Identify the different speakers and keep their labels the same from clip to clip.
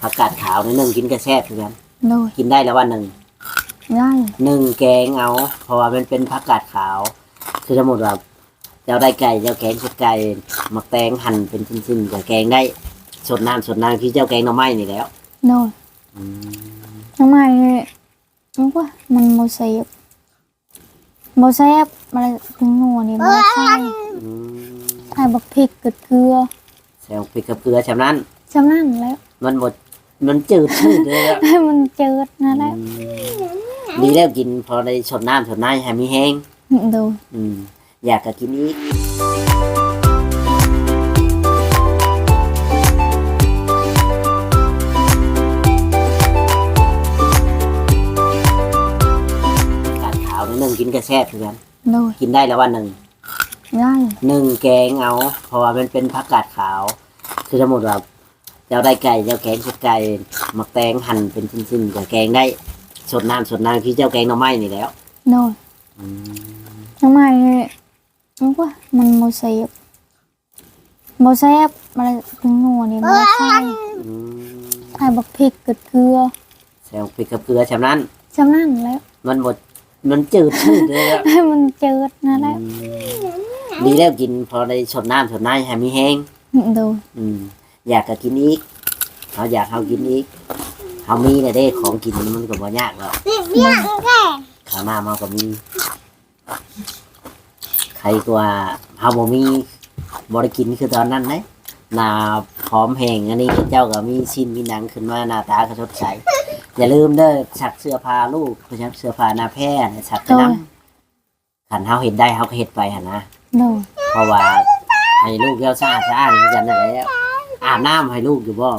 Speaker 1: ผักกาดขาวนี่หนึ่งกินกระแซ่บคือกัน
Speaker 2: โดย
Speaker 1: กินได้แล้ววันหนึ่ง
Speaker 2: ได้
Speaker 1: หนึ่งแกงเอา เพราะว่ามันเป็นผักกาดขาว คือสมมติว่าเจ้าได้ไก่เจ้าแกงชุดไก่หมักแตงหั่นเป็นชิ้นๆกับแกงได้สดน้ำสดน้ำที่เจ้าแกงหน่อไม้นี่แล้ว
Speaker 2: โดย
Speaker 1: อืม
Speaker 2: ทำไมมันว่ามันโมเสฟโมเสฟมันถึงงัวนี่มันใส่
Speaker 1: อืม
Speaker 2: ใส่บักพริกกับเกลือ
Speaker 1: แซวพริกกับเกลือฉะนั้น
Speaker 2: จำนั่นแล้ว
Speaker 1: มันหมด มันจืดชืดเลยแล้ว
Speaker 2: ให้มันเจิดนั่นแหละ
Speaker 1: ดีแล้วกินพอได้สดน้ำสดน้ำให้มีแห้ง
Speaker 2: โดย
Speaker 1: อืมอยากจะกินอีกกาดขาวนี่หนึ่งกินกระแซ่บคือกัน
Speaker 2: โดย
Speaker 1: กินได้แล้ววันหนึ่ง
Speaker 2: ได้
Speaker 1: หนึ่งแกงเอาเพราะว่ามันเป็นผักกาดขาว คือสมมติว่า เจ้าได้ไก่เจ้าแกงชุดไก่หมักแตงหั่นเป็นชิ้นๆกับแกงได้สดน้ำสดน้ำที่เจ้าแกงหน่อไม้นี่แล้ว
Speaker 2: โดย
Speaker 1: อืม
Speaker 2: ทำไมมันว่ามันโมเสฟโมเสฟมันถึงงัวนี่มันใส่
Speaker 1: อืม
Speaker 2: ใส่บักพริกกับเกลือ
Speaker 1: แซวพริกกับเกลือฉะนั้น
Speaker 2: จำนั่นแล้ว
Speaker 1: มันหมดมันจืดชืดเลยแล้ว
Speaker 2: ให้มันเจิดนั่นแหละ
Speaker 1: ดีแล้วกินพอได้สดน้ำสดน้ำให้มีแห้ง
Speaker 2: โดย
Speaker 1: อืม อยากจะกินอีกเขาอยากเขากินอีกเขามีแต่ได้ของกินมันก็บ่ยากหรอกข้าวหน้ามาก็มีใครกว่าเฮาบ่มีบ่ได้กินคือตอนนั้นนะหน้าพร้อมแห้งอันนี้เจ้าก็มีชิ้นมีหนังขึ้นมาหน้าตาก็สดใสอย่าลืมเด้อสักเสื้อผ้าลูกเพราะฉะนั้นเสื้อผ้าหน้าแพร่น่ะสักไปนํขันเฮาเห็นได้เฮาก็เฮ็ดไปหั่นนะ
Speaker 2: โดย
Speaker 1: เพราะว่าให้ลูกเย้าซ่าซ่าเหมือนกันนั่นแหละ อาบน้ำให้ลูกอยู่บ่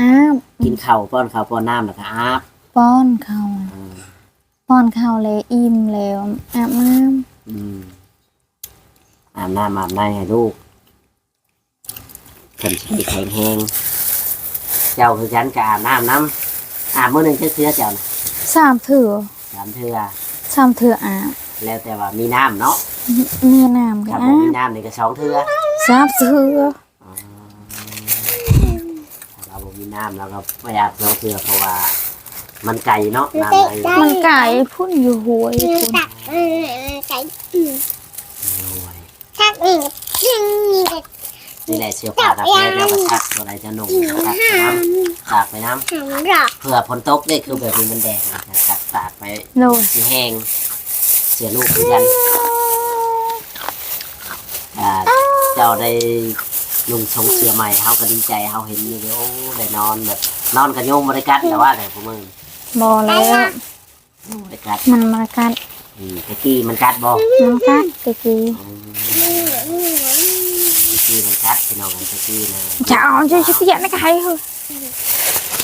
Speaker 2: อาบ
Speaker 1: กินข้าวป้อนข้าวป้อนน้ำแล้วก็อาบ
Speaker 2: ป้อนเขาว
Speaker 1: อืม
Speaker 2: ป้อนข้าวเลยอิ่มแล้วอาบน้
Speaker 1: อืมอาบน้ำอาบในให้ลูกคนสิแข็งแรงเจ้าคือฉันก็อาบน้ำน้ำอาบมื้อหนึงเทื่อเทื่อเจ้านะำ
Speaker 2: สามเถื่อ
Speaker 1: สามเทื่อ
Speaker 2: สามเถื่ออาบ
Speaker 1: แล้วแต่ว่ามีน้ำเนาะ
Speaker 2: มีน้ำกั
Speaker 1: ถ้า
Speaker 2: บ
Speaker 1: บ่
Speaker 2: อา
Speaker 1: มี
Speaker 2: บ
Speaker 1: น้ำนี่ก็สองเทื่อ
Speaker 2: สามเถื่อ
Speaker 1: อ๋อถ้าเราบ่มี น้ำเราก็ไม่อยากสองเทื่อเพราะว่า มันไก่เนาะน้ำใน
Speaker 2: มันไก่พุ่นอยู่หวยพุ่น
Speaker 1: ห่วยนี่แหละเสื้อผ้ากับแม่แล้วก็ซักตัวไหนจะหนุ่มซักไปน้ำตากไปน้ำเพื่อฝนตกนี่คือแบบนี้มันแดงนะซักตากไป
Speaker 2: โดย
Speaker 1: สีแห้งเสียลูกเหมือนกันอ่าเจ้าได้ ลุงชงเสื้อใหม่เขาก็ดีใจเขาเห็นอยู่เดี๋ยวได้นอนแบบนอนกันโยมบริกัดแต่ว่าแต่พวกมึง
Speaker 2: บอแล้ว
Speaker 1: บริกัด
Speaker 2: มันมากัด
Speaker 1: อืมตะกี้มันกัดบ่
Speaker 2: มันกัดตะกี้
Speaker 1: อืมตะกี้มันกัดพี่น้องกันตะกี้นะ
Speaker 2: จะเอาช่วยช่วยเสียนะไก่เหรอ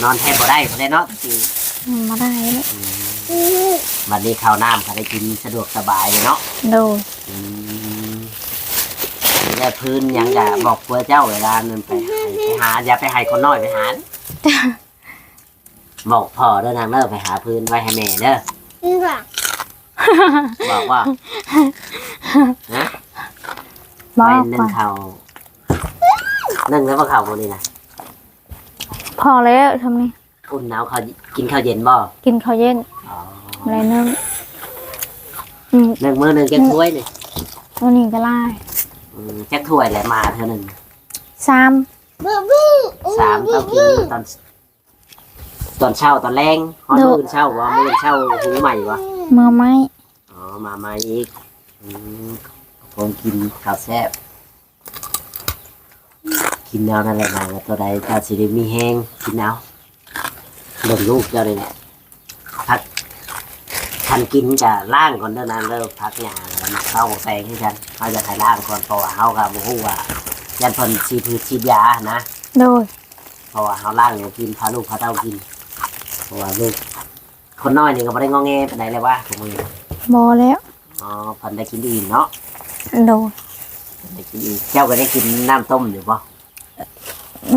Speaker 2: น
Speaker 1: อนแทบบ่ได้บ่ได้เนาะตะกี้
Speaker 2: มันมาได้แล้ว
Speaker 1: บัดนี้ข้าวน้ำก็ได้กินสะดวกสบายเลยเนาะ
Speaker 2: โดย
Speaker 1: อืม แล้วพื้นหยังจะบอกเพื่อเจ้าเวลานั่นไปให้ไปหาอย่าไปให้คนน้อยไปหาเด้อบอกพ่อเด้อนางเด้อไปหาพื้นไว้ให้แม่เด้อบอกว่าฮะ
Speaker 2: บอ
Speaker 1: ไป
Speaker 2: ก
Speaker 1: นึ่
Speaker 2: ก่
Speaker 1: ง
Speaker 2: อน
Speaker 1: ข้าวนึ่งแล้วก็ข้าวพวกนี้นะ
Speaker 2: พอแล้วทำนี่
Speaker 1: อุ่นหนาวข้าวกินข้าวเย็นบ่
Speaker 2: กินข้าวเย็น
Speaker 1: อ๋อ
Speaker 2: อะไรนึงอืม
Speaker 1: หนึ่งมื้อหนึ่งแกงถ้วยนี่
Speaker 2: วันนี้ก็ไล่
Speaker 1: อืมแกงถ้วยแหละมาเท่านึง
Speaker 2: สาม
Speaker 1: สามต้องกินตอนตอนเช้าตอนแรงฮอนมื้อเช้าว่ามื้อเช้าหูใหม่วะ
Speaker 2: เมื่อไม้
Speaker 1: อ๋อมาใหม่อีกอืมผมกินข้าวแซ่บกินแนวนั่นแหละนะตัวใดถ้าสิได้มีแห้งกินเอาเบิ่งลูกเจ้าเลยเนี่ยพักทันกินจะล่างก่อนเด้อนานเริ่มพักหยา แล้าเข้าแซงให้ฉันเขาจะถ่ายล่างก่อนเพราะว่าเขากับบุฮูว่ายันเพิ่นฉีพืชฉีดยานะ
Speaker 2: โดย
Speaker 1: เพราะว่าเขาล่างอยู่กินพาลูกพาเต้ากินเพราะว่าลูกคนน้อยนี่ก็ไม่ได้งอแงปานเลยว่าผมมือบ
Speaker 2: อแล้ว
Speaker 1: อ๋อเพันได้กินอิ่มเนาะ
Speaker 2: โดย
Speaker 1: เพิ่นได้กินอิ่มเจ้าก็ได้กินน้ำต้มอยู่ปะ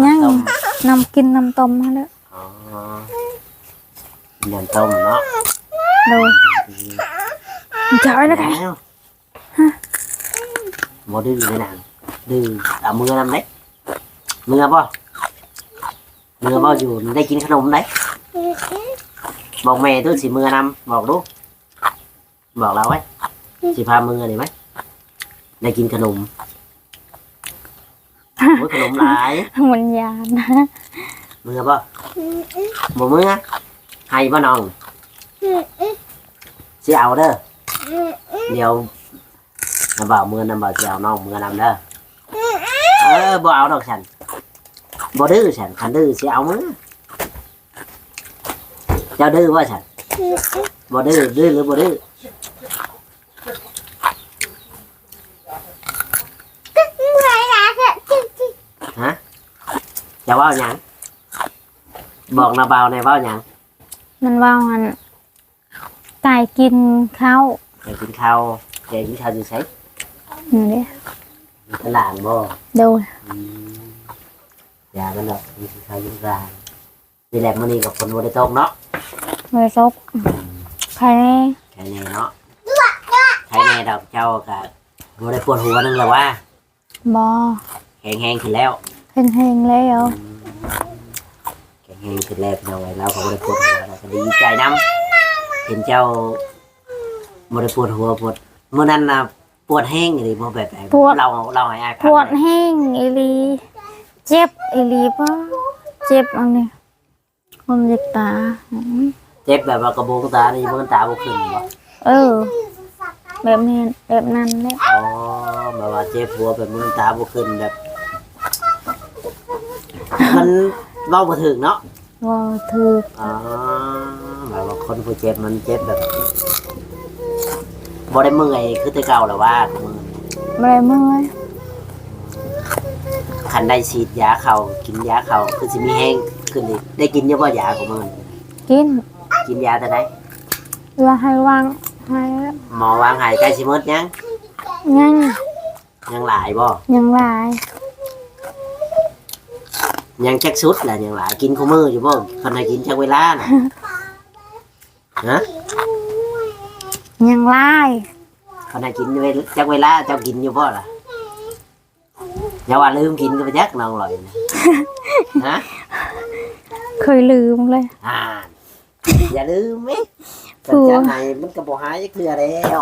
Speaker 2: ยัง
Speaker 1: ต้ม
Speaker 2: นำกินน้ำต้มมาแล้ว
Speaker 1: อ๋อน้ำต้มเนาะ
Speaker 2: โดยจะเอาแล้วไง
Speaker 1: แล้วโมดื้อเลยนางดื้อเอามือน้ำเล็กมือป่ะมือบ่อยู่ได้กินขนมไหมบอกแม่ตัวสิมือนำบอกลูกบอกเราไว้สิพามือนี่ไหมได้กินขนมโอ้ยขนมหลาย
Speaker 2: มันยานนะ
Speaker 1: มือบ่บ่มือให้บ่น้องสิเอาเด้อเดี๋ยว น้ำบ่าวมือน้ำบ่าวสิเอาน้องมือนำเด้อเออบ่เอาดอกฉันบ่ดื้อฉันคันดื้อสิเอามือเจ้าดื้อว่าฉันบ่ดื้อดื้อหรือบ่ดื้อฮะจะเว่าหยังบอกนาบ่าวในอยเว่าหยัง
Speaker 2: มันว่ามันไก่กินข้าว
Speaker 1: อยากกินข้าวอยากกินข้าวอยู่ไส
Speaker 2: นี่เด้
Speaker 1: อยู่ตลาดบ่
Speaker 2: ดู
Speaker 1: อืมยามันดอกมีสินค้ายุ่งยากนี่แหละมันนี่กับคนบริโภคเนาะ
Speaker 2: เลยซกใครแน่
Speaker 1: แค่นี้เนาะใช้แน่ดอกเจ้ากับบริปวดหัวนึงแล้วว่า
Speaker 2: บอ
Speaker 1: แข็งแห้งขึ้นแล้ว
Speaker 2: เฮงเฮงๆแล้ว
Speaker 1: แข็งแห้งขึ้นแล้วพี่น้องไว้เราก็บริปวดหัวเราก็ดีใจน้ำเห็นเจ้าบริปวดหัวปวดเมื่อนั้นนะป วดแห้งหรือบ่แบบไหนเราเราให้อายฟัง
Speaker 2: ปวด
Speaker 1: หน่อย
Speaker 2: แห้งอีหลี เจ็บอีหลีปะเจ็บอันนี้ความเจ็บตาอืม
Speaker 1: เจ็บแบบว่ากระโบงตานี่มันตาบ่ขึ้นบ่
Speaker 2: เออ แบบนี้แบบนั้นแหละ
Speaker 1: อ๋อแบบว่าเจ็บหัวแบบมันตาบ่ขึ้นแบบ มันเล่าบ่ถึงเนาะ
Speaker 2: ว่าถือ
Speaker 1: อ๋อแบบว่าคนผู้เจ็บมันเจ็บแบบ บ่ได้เมื่อยคือแต่เก่าแล้วว่ามือ
Speaker 2: อะไรเมื่อย
Speaker 1: คันได้ฉีดยาเขากินยาเขาคือสิมีแห้งขึ้นอีกได้กินเยอะบ่ยาของมัน
Speaker 2: กิน
Speaker 1: กินยาแต่ได้
Speaker 2: เวลาให้วางให้
Speaker 1: หมอวางใหายใกล้สิหมดยัง
Speaker 2: ยัง
Speaker 1: ยังหลายบ่
Speaker 2: ยังหลาย
Speaker 1: ยังจักสุดแหละยังหลายกินคู่มืออยู่บ่คนให้กินจักเวลาน่ะฮะ
Speaker 2: ยังหลาย
Speaker 1: คนให้กินเวลจักเวลาเจ้ากินอยู่บ่ล่ะอย่าว่าลืมกินก็ไปจักน้องลอยนะฮะ
Speaker 2: เคยลืมเลย
Speaker 1: อ่า อย่าลืมไหม
Speaker 2: กลั
Speaker 1: จั
Speaker 2: ว
Speaker 1: จะไหนมันกระบอกหายจักเทื่อแล้ว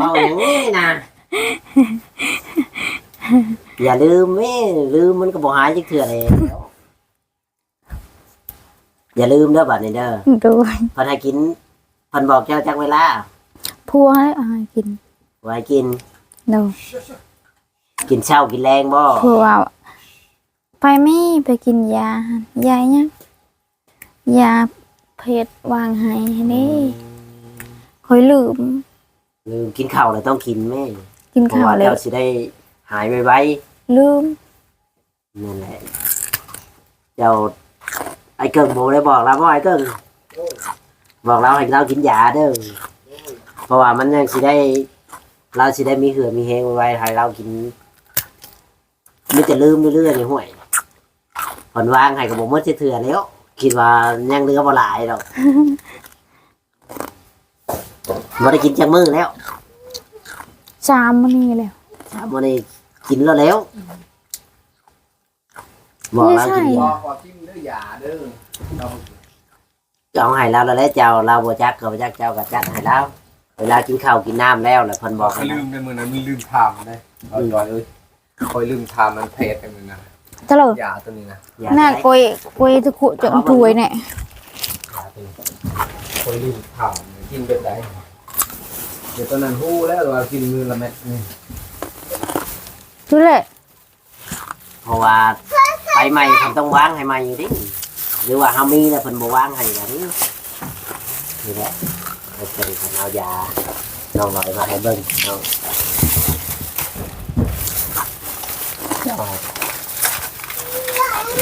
Speaker 1: เอาอย่างนี้นะอย่าลืมแม่ลืมมันก็บอกหายจักเถื่อเลย อย่าลืมเด้อบัดนี้เด้อ
Speaker 2: ดู
Speaker 1: เพันให้กินเพันบอกเจ้าจักเวลา
Speaker 2: พัวให้อาหารกิน
Speaker 1: ไว้กิน
Speaker 2: ดู
Speaker 1: กินเช้ากินแรงบ่
Speaker 2: พัวไปไม่ไปกินยายาเนี่ยยาเพชรวางให้นี่คอยลืม
Speaker 1: ลืมกินข้าวเลยต้องกินแม่
Speaker 2: กิน
Speaker 1: เพราะ
Speaker 2: ข้าว
Speaker 1: ว่า
Speaker 2: เลย
Speaker 1: เจ้าสิได้หายไว
Speaker 2: ลืม
Speaker 1: ๆนั่นแหละ เจ้า ไอ้เกิงโบได้บอกเราว่าไอ้เกิงบอกเราให้เรากินยาเด้อเพราะว่ามันยังสิได้ เราสิได้มีเหือมีแหงไว้ให้เรากินไมแต่จะลืมเรื่อยๆในห่วยผลวางให้กับผมเมื่อเถื่อแล้ว คิดว่ายังเหลือบ่หลายดอกบ่ได้กินจังมือแล้ว
Speaker 2: จามมันนี่เลย
Speaker 1: สามวันนี้กินแล้วแล้วบอกเรากิน
Speaker 2: ไม่ใช่
Speaker 1: ยา
Speaker 3: บอกว่ากินเด้ออย่าเด้อเรา
Speaker 1: เจ้าให้เราแล้วแหละเจ้าเราบ่จักก็บ่จักเจ้าก็จัดให้เราเวลากินข้าวกินน้ำแล้วแหละเพิ่นบอกให้
Speaker 3: ลื
Speaker 1: เรา
Speaker 3: มไปมือนั้นมีลืมทามได้เอาจอยเอ้ยคอยลืมทามมันเพจไปมือนะ
Speaker 2: ตลอด
Speaker 3: ยาตัวนี้นะ
Speaker 1: อย่า
Speaker 2: หน้า
Speaker 1: ได้
Speaker 2: กวยกวยตะกุจนถวยเนี่ย
Speaker 3: ยาตัวนี้คอยลืมทามกินเป็นไดเดี๋ยวตอนนั้นฮู้แล้วว่ากินมือละเม็ดนี่
Speaker 2: ทุเรศ
Speaker 1: เพราะว่า ไปใหม่เพิ่นต้องวางให้ใหม่อยู่ดิหรือว่าเฮามีแล้วเพิ่นบ่วางให้แบบนี้นี่แหละเพิ่นเป็นคนเอายาน้องหน่อยมาให้เบิ่งน้องเอา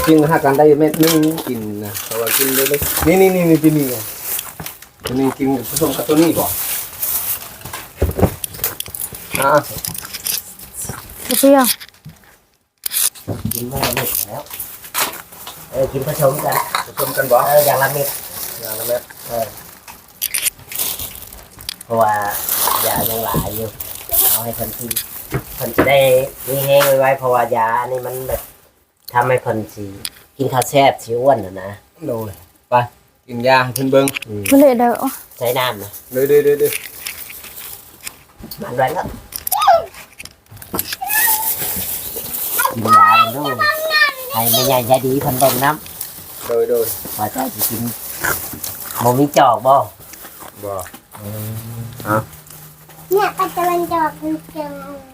Speaker 3: กินหากันได้เม็ดนึงกินนะแต่ว่ากินได้เลยนี่นี่นี่นี่ที่นี่ไงตัวนี้กินผสมกับตัวนี้ก่อนอะ
Speaker 2: เปรี้ยว
Speaker 1: กินไม่ละเม็ดแล้วเออกินผสมกัน
Speaker 3: ผสมกันบ่
Speaker 1: เอออย่างละเม็ด
Speaker 3: อย่างละเม็ด
Speaker 1: เพราะว่ายายังหลายอยู่เอาให้เพิ่นกินพิ่นจะได้มีแห้งไว้ๆเพราะว่ายาอันนี้มันแบบทำให้เพิ่นสิกินข้าวแซ่บสิอ้วนน่ะนะ
Speaker 3: โดยไปกินยาให้เพิ่นเบิ่ง
Speaker 1: อืม
Speaker 2: บ่เลยเด้อ
Speaker 1: ใช้น้ำนะ
Speaker 3: เด้อเด้อเด้อเด้อ
Speaker 1: มันไว้แล้ว กินยามันดูให้ไม่ใหญ่ใจดีเพิ่นเบิ่งน้
Speaker 3: โดยโดยำ
Speaker 1: ว่าเจ้าสิกินบ่มีจอกบ่
Speaker 3: บ่
Speaker 4: เนี่ยปัจจุบันจะบอกเป็นจัง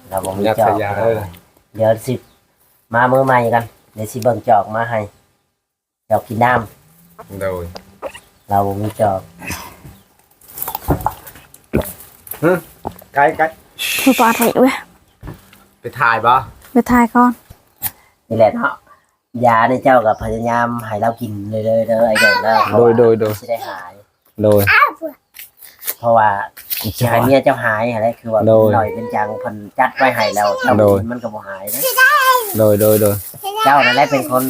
Speaker 1: เราบ่มี
Speaker 3: ยัด
Speaker 1: จอ
Speaker 3: ในี่
Speaker 1: แหละเนาะยาในเจ้ากับพยายามให้เรากินเลยเลยๆเด้อไอ้เด็กเด้อ
Speaker 3: โดยโดยโดย
Speaker 1: สิได้หาย
Speaker 3: โดย
Speaker 1: เพราะว่าสิให้เมียเจ้าหายอะไรคือว่า
Speaker 3: โดย
Speaker 1: หน่อยเป็นจังเพิ่นจัดไว้ให้แล้วเจ้า
Speaker 3: โดย
Speaker 1: กินมันก็บ่หายนะ
Speaker 3: โดยโดยโดย
Speaker 1: เจ้านั่นแหละเป็นคน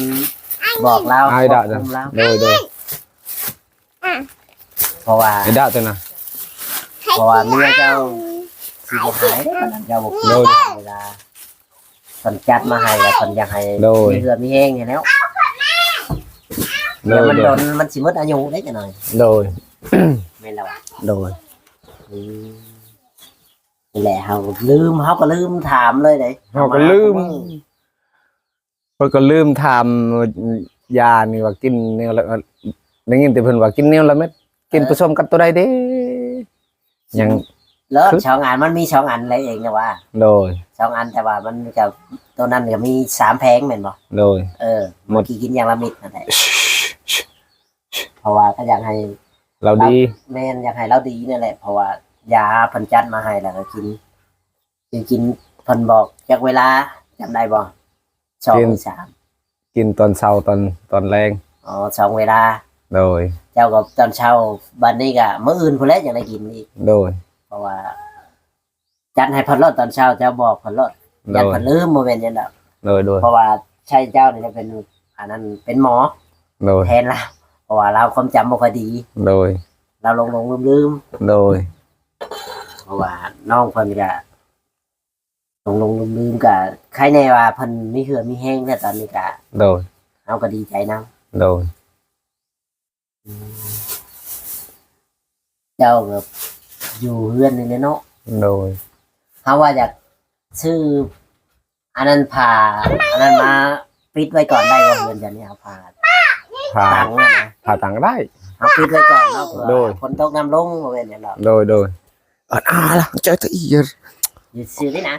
Speaker 1: บอกเรา
Speaker 3: ไอ้ดะ
Speaker 1: ควบคุมเรา
Speaker 3: โดยโดย
Speaker 1: เพราะว่า
Speaker 3: ไอ้ดะตัวน่ะ
Speaker 1: เพราะว่าเมียเจ้าสิบ่หายเด้อเจ้าบ่กิน
Speaker 3: โดย
Speaker 1: เวลาเพิ่ นจัดมาให้แล้วเพิ่นอยากให้
Speaker 3: โดย
Speaker 1: มีเรือมีแห้งอย่างแล้ว
Speaker 3: โด
Speaker 1: เดี๋ยวยมัน
Speaker 3: โด
Speaker 1: โด
Speaker 3: ย
Speaker 1: นมันสิหมดอายุได้จังหน่อย
Speaker 3: โดย
Speaker 1: แม่นแล้วอะ
Speaker 3: โดย
Speaker 1: อืมนี่แหละเฮาลืมเฮาก็ลืมถามเลยเด้
Speaker 3: เราก็ลืมเพิ่นก็ลืมทำยานี่ว่ากินแนวละได้ยินแต่เพิ่นว่ากินแนวละเม็ดกินผสมกับตัวใดเด้ยัง
Speaker 1: แล้ว
Speaker 3: คือ
Speaker 1: สองอันมันมีสองอันเลยเองนะว่า
Speaker 3: โดย
Speaker 1: สองอันแต่ว่ามันกับตัวนั้นก็มีสามแพงแม่นบ่
Speaker 3: โดย
Speaker 1: เออ
Speaker 3: หมด
Speaker 1: เอกี้กินอย่างละมิดนั่นแหละเพราะว่าก็อยากให้
Speaker 3: เราดี
Speaker 1: แม่นอยากให้เราดีนั่นแหละ เพราะว่ายาเพิ่นจัดมาให้แล้วก็กินกินกินเพิ่นบอกจากเวลาจำได้บ่สองหรือสาม
Speaker 3: กินตอนเช้าตอนตอนแรง
Speaker 1: อ๋อสองเวลา
Speaker 3: โดย
Speaker 1: เจ้ากับตอนเช้าบัดนี้ก็มื้ออื่นพุ่นแหละยังได้กินอีก
Speaker 3: โดย
Speaker 1: เพราะว่า จัดให้เพิ่นรดตอนเช้าเจ้าบอกเพิ่นรด
Speaker 3: โด
Speaker 1: ยัน
Speaker 3: ย
Speaker 1: เพิ่นลืมบ่แม่นจังดอก
Speaker 3: โดยโดย
Speaker 1: เพราะว่าใช่เจ้านี่จะเป็นอันนั้นเป็นหมอ
Speaker 3: โดย
Speaker 1: แทนเราเพราะว่าเราความจำบ่ค่อยดี
Speaker 3: โดย
Speaker 1: เราลงลงลืมลืม
Speaker 3: โดย
Speaker 1: ๆเพราะว่าน้องเพิ่นก็ลงลงลืมลืมๆก็ใครแน่ว่าเพิ่นมีเหือมีแห้งเนี่ยตอนนี้ก็
Speaker 3: โดย
Speaker 1: เฮาก็ดีใจนํ
Speaker 3: โดย
Speaker 1: เจ้าก็ อยู่เฮือนนี่แหละเนาะ
Speaker 3: โดย
Speaker 1: เฮาว่าอยากซื้ออันนั้นผ่าอันนั้นมาปิดไว้ก่อนได้บ่เฮือนจะนี่เอาผ่า
Speaker 3: ผ่า
Speaker 1: ตังค์อะนะ
Speaker 3: ผ่าตังค์ได้
Speaker 1: เอาปิดไว้ก่อนเนาะเผื่อ
Speaker 3: โดย
Speaker 1: ฝนตกน้ำลงบ่แม่นหยังดอก
Speaker 3: โดยโดยอ่อนอาละเจอตัวอีก
Speaker 1: อยู่ซื้อนี่นะ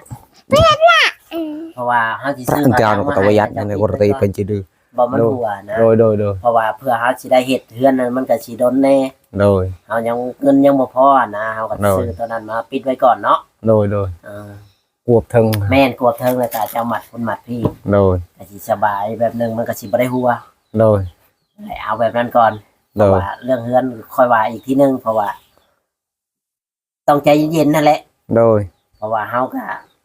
Speaker 1: เพราะว่าเฮาสิซื้อ
Speaker 3: ตั้งแต่
Speaker 1: มา
Speaker 3: เอาก็ตะวยัดในกรณีเป็นจีดือ
Speaker 1: บ่มันหัวนะ
Speaker 3: โดยโดยโดย
Speaker 1: เพราะว่าเพื่อเฮาสิได้เฮ็ดเฮือนนั้นมันก็สิดนแน่
Speaker 3: โดย
Speaker 1: เฮายังเงินยังบ่พอนะเฮาก็
Speaker 3: โดย
Speaker 1: ซื้อตัวนั้นมาปิดไว้ก่อนเนาะ
Speaker 3: โดยโดย
Speaker 1: เออ
Speaker 3: กวบถึง
Speaker 1: แม่นกลัวเทิงเลยก็จะเอาหมัดคนหมัดพี่
Speaker 3: โดย
Speaker 1: ก็สิสบายแบบหนึงมันก็สิบ่ได้หัว
Speaker 3: โดย
Speaker 1: ให้เอาแบบนั้นก่อนเพ
Speaker 3: โด
Speaker 1: ราะ
Speaker 3: ย
Speaker 1: ว่าเรื่องเฮือนค่อยว่าอีกทีหนึงเพราะว่า ต้องใจเย็นๆนั่นแหละ
Speaker 3: โดย
Speaker 1: เพราะว่าเฮาก็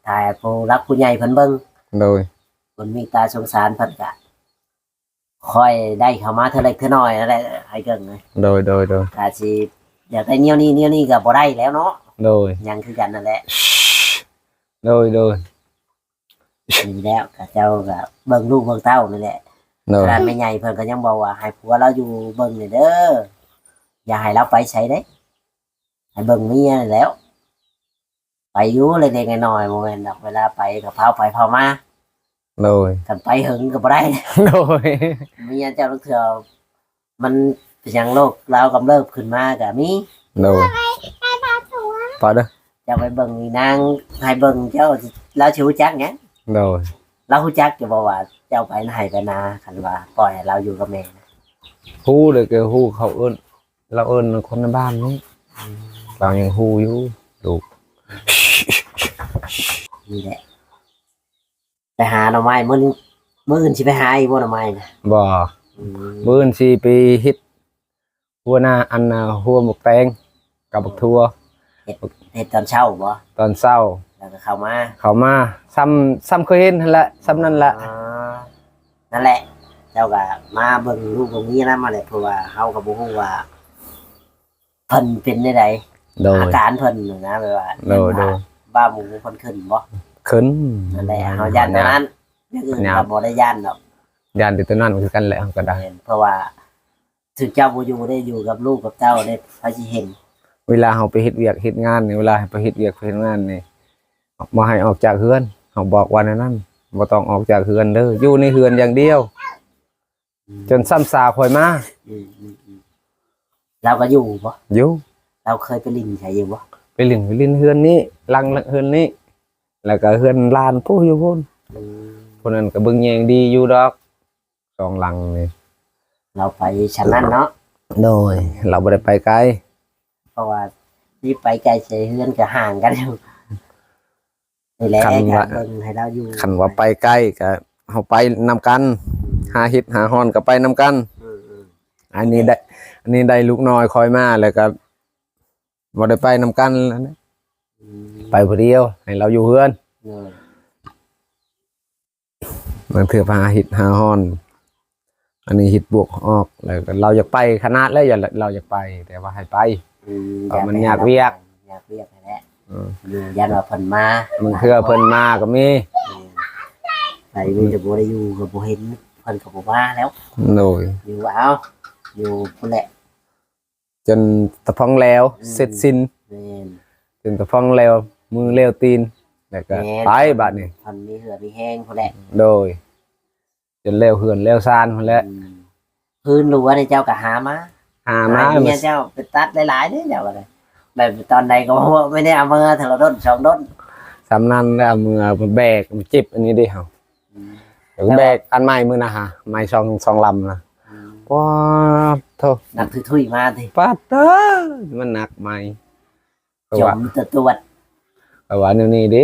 Speaker 1: ถ่ายผู้รักผู้ใหญ่เพิ่นเบิ่ง
Speaker 3: โดย
Speaker 1: คนมีตาสงสารเพิ่นก็ ค่อยได้เข้ามาเท่าเล็กเท่าน้อยนั่นแหละให้เกิงเลย
Speaker 3: โดยโดยโดย
Speaker 1: ก็สิอยากได้เนี้ยวนี้เนี้ยวนี้ก็บ่ได้แล้วเนาะ
Speaker 3: โดย
Speaker 1: ยังคือกันนั่นแหละ
Speaker 3: โดยโดย
Speaker 1: มีแล้วก็เจ้าก็เบิ่งลูกเบิ่งเต้านั่นแหละ
Speaker 3: โด
Speaker 1: ข
Speaker 3: ย
Speaker 1: นาดแม่ใหญ่เพิ่นก็ยังบอกว่าให้ผัวเราอยู่เบิ่งนี่เด้ออย่าให้เราไปใช้เด้ให้เบิ่งเมียนี่แหล้ว ไปอยู่เล็กๆน้อยๆบ่แม่นดอกเวลาไปก็เผาไปเผามา
Speaker 3: โดย
Speaker 1: กันไปหึงก็บ่ได้
Speaker 3: โดย
Speaker 1: เมียเจ้าลูกเถื่อมันเป็นหยังโรคเรากำเริบขึ้นมาก็มี
Speaker 3: โดยพอเด้อ
Speaker 1: เจ้าไปเบิ่งอีนางให้เบิ่งเจ้าเราสิรู้จักหยัง
Speaker 3: โดย
Speaker 1: เรารู้จักจะบอกว่าเจ้าไปไหนไปนาคันว่าปล่อยให้เราอยู่กับแม่นะ
Speaker 3: ฮู้เลยก็ฮู้เขาเอิ้นเราเอิ้นคนในบ้านนี้เรายังฮู้อยู่ลูก
Speaker 1: นี่แหละ ไปหาหน่อไม้มื้อนี้มื้ออื่นสิไปหาอีกบ่หน่อไม้นะ
Speaker 3: บ่
Speaker 1: อืม
Speaker 3: มื้อนสิไปเฮ็ดหัวหน้าอันน่ะหัวหมกแตงกับบักทั่ว
Speaker 1: เฮ็ดตอนเช้าบ่
Speaker 3: ตอนเช้า
Speaker 1: แล้วก็เข้ามา
Speaker 3: เขามาซ้ำซ้ำเคยเห็นนั่นแหละซ้ำนั่นแหละ
Speaker 1: อ๋อนั่นแหละ เจ้าก็มาเบิ่งลูกตรงนี้นะมาเลยเพราะว่าเฮาก็บ่ฮู้ว่าเพิ่นเป็นได้ใด
Speaker 3: โดย
Speaker 1: อาการเพิ่นน่ะนะแบบว่า
Speaker 3: โดยโดย
Speaker 1: บ้าหมูเพิ่นขึ้นบ่
Speaker 3: ขึ้น
Speaker 1: นั่นแหละเฮาย่านเท่านั้นอย่างอื่นก็บ่ได้ย่านหรอก
Speaker 3: ยานติดตัวนั้นคือกันแหละก็ได้
Speaker 1: เพราะว่าถึงเจ้าบ่อยู่ได้อยู่กับลูกกับเจ้าได้พระสิเห็น
Speaker 3: เวลาเฮาไปเฮ็ดเวียกเฮ็ดงานนี่เวลาไปเฮ็ดเวียกไปเฮ็ดงานนี่บ่ให้ออกจากเฮือนเฮาบอกว่าในนั้นบ่ต้องออกจากเฮือนเด้ออยู่ในเฮือนอย่างเดียว จนซ้ำซาข่อยมา
Speaker 1: อืมอืมอืมเราก็อยู่บ่
Speaker 3: อยู่
Speaker 1: เราเคยไปลิงใช่อยู่บ่
Speaker 3: ไปเลินไปเลินเฮือนนี้ลังเฮือนนี้ แล้วก็เฮือนลานผู้อยู่พุ่น
Speaker 1: อืม
Speaker 3: พุ่นนั้นก็เบิ่งแยงดีอยู่ดอกสองหลังนี่
Speaker 1: เราไปชั้นนั้นเนาะ
Speaker 3: โดย เราบ่ได้ไปไกล
Speaker 1: เพราะว่าที่ไปไกลใช้เฮือนก็ห่างกันอยู่นี่แหละ
Speaker 3: คัน
Speaker 1: ก็
Speaker 3: ว่า
Speaker 1: เบิ่งให้เราอยู่
Speaker 3: คันว่าไปใกล้ก็เฮาไปนำกัน หาเฮ็ดหาฮ้อนก็ไปนำกัน
Speaker 1: อืมอืม
Speaker 3: อันนี้ได้ อันนี้ได้ลูกน้อยคอยมาแล้วก็บ่ได้ไปนำกันแล้วนะ
Speaker 1: อืม
Speaker 3: ไปผู้เดียว ให้เราอยู่เฮือน
Speaker 1: เออ
Speaker 3: มันถือพาหิดหาฮ้อน อันนี้หิดบวกออกแล้วก็เราอยากไปขนาดแล้วอย่าเราอยากไป แต่ว่าให้ไป
Speaker 1: อืม
Speaker 3: เอามัน
Speaker 1: ไป
Speaker 3: อยากเวียก
Speaker 1: อยากเวียกนั่นแหละ
Speaker 3: อืม
Speaker 1: อยู่ยันว่าเพิ่นมา
Speaker 3: มันคือเพิ่นมาก็มี
Speaker 1: ไปมีแต่บ่ได้อยู่ก็บ่เห็นเพิ่นก็บ่มาแล้ว
Speaker 3: โดย
Speaker 1: อยู่เอาอยู่พุ่นแหละ
Speaker 3: จนตะพองแล้ว
Speaker 1: อืม
Speaker 3: เสร็จสิ้น
Speaker 1: แม่น
Speaker 3: จนตะพองแล้วมือแล้วตีนแล้วก็
Speaker 1: แม่น
Speaker 3: ไปบัดนี้
Speaker 1: เพิ่นมีเหือมีแห้งพุ่นแหละ
Speaker 3: โดยจนแล้วเหือนแล้วซานพุ่นแหละ
Speaker 1: อืมพื้นรั้วนี่เจ้าก็หามา
Speaker 3: หา
Speaker 1: หา
Speaker 3: มา
Speaker 1: เมียเจ้าไปตัดหลายๆเด้อเจ้าก็ได้แบบตอนใดก็บ่ว่าไม่ได้เอามือเทละด้นสองด้น
Speaker 3: สำนันแล้วเอามือเอาแบกมาจิบอันนี้ดิเฮา
Speaker 1: อืม
Speaker 3: เดี๋ยวแบกอันใหม่มือนะฮะไม้สองสองลำนะ
Speaker 1: อืม
Speaker 3: ว้าโท
Speaker 1: นักทุยๆมาที
Speaker 3: ปัดเด้อมันหนักไหม ก็
Speaker 1: จ
Speaker 3: ว่าม
Speaker 1: ตะตรวจ
Speaker 3: ก็ว่าแนวนี้เดิ